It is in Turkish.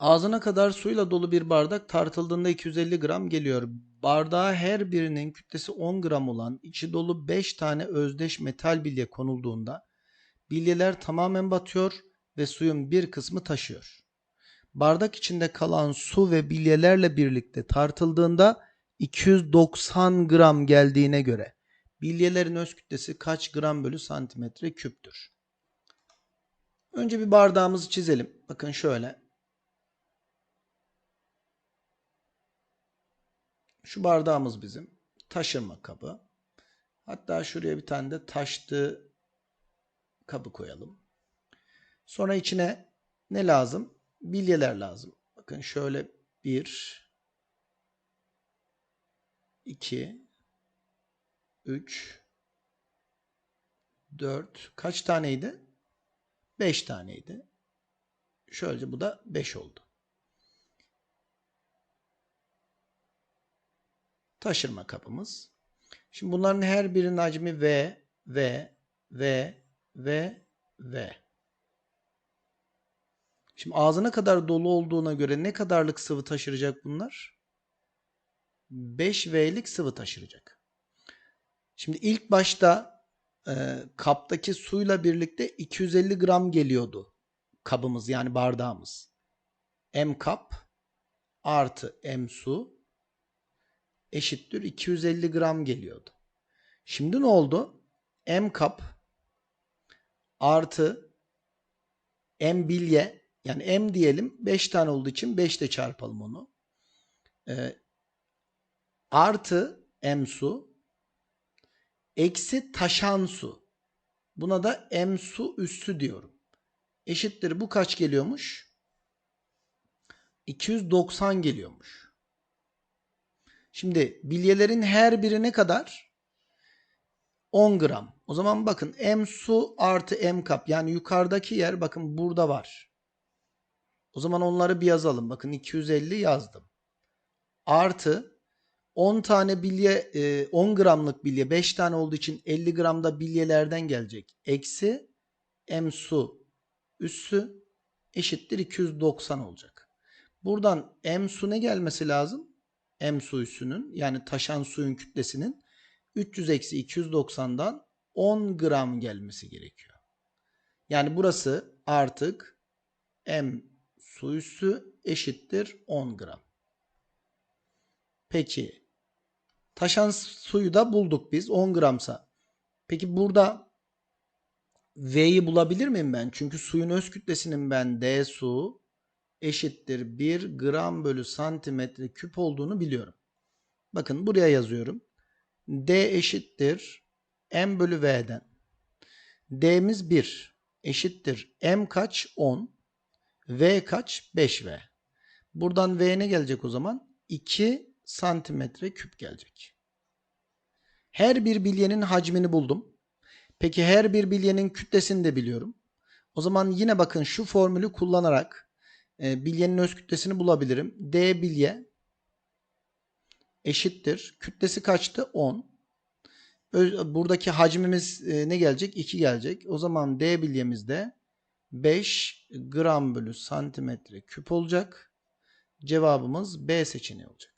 Ağzına kadar suyla dolu bir bardak tartıldığında 250 gram geliyor. Bardağa her birinin kütlesi 10 gram olan içi dolu 5 tane özdeş metal bilye konulduğunda bilyeler tamamen batıyor ve suyun bir kısmı taşıyor. Bardak içinde kalan su ve bilyelerle birlikte tartıldığında 290 gram geldiğine göre bilyelerin öz kütlesi kaç gram bölü santimetre küptür? Önce bir bardağımızı çizelim. Bakın şöyle. Şu bardağımız bizim. Taşırma kabı. Hatta şuraya bir tane de taştı kabı koyalım. Sonra içine ne lazım? Bilyeler lazım. Bakın şöyle bir, iki, üç, dört. Kaç taneydi? Beş taneydi. Şöylece bu da beş oldu. Taşırma kapımız. Şimdi bunların her birinin hacmi V, V, V, V, V. Şimdi ağzına kadar dolu olduğuna göre ne kadarlık sıvı taşıracak bunlar? 5V'lik sıvı taşıracak. Şimdi ilk başta e, kaptaki suyla birlikte 250 gram geliyordu kabımız yani bardağımız. M kap artı M su eşittir 250 gram geliyordu. Şimdi ne oldu? M kap artı M bilye yani M diyelim 5 tane olduğu için 5 de çarpalım onu. Ee, artı M su eksi taşan su. Buna da M su üssü diyorum. Eşittir bu kaç geliyormuş? 290 geliyormuş. Şimdi bilyelerin her biri ne kadar? 10 gram. O zaman bakın M su artı M kap yani yukarıdaki yer bakın burada var. O zaman onları bir yazalım. Bakın 250 yazdım. Artı 10 tane bilye 10 gramlık bilye 5 tane olduğu için 50 gramda bilyelerden gelecek. Eksi M su üssü eşittir 290 olacak. Buradan M su ne gelmesi lazım? M su üssünün yani taşan suyun kütlesinin 300 eksi 290'dan 10 gram gelmesi gerekiyor. Yani burası artık M su eşittir 10 gram. Peki taşan suyu da bulduk biz 10 gramsa. Peki burada V'yi bulabilir miyim ben? Çünkü suyun öz kütlesinin ben D su eşittir 1 gram bölü santimetre küp olduğunu biliyorum. Bakın buraya yazıyorum. D eşittir M bölü V'den. D'miz 1 eşittir M kaç? 10. V kaç? 5V. Buradan V ne gelecek o zaman? 2 santimetre küp gelecek. Her bir bilyenin hacmini buldum. Peki her bir bilyenin kütlesini de biliyorum. O zaman yine bakın şu formülü kullanarak e, bilyenin öz kütlesini bulabilirim. D bilye eşittir. Kütlesi kaçtı? 10. Buradaki hacmimiz e, ne gelecek? 2 gelecek. O zaman D bilyemizde 5 gram bölü santimetre küp olacak. Cevabımız B seçeneği olacak.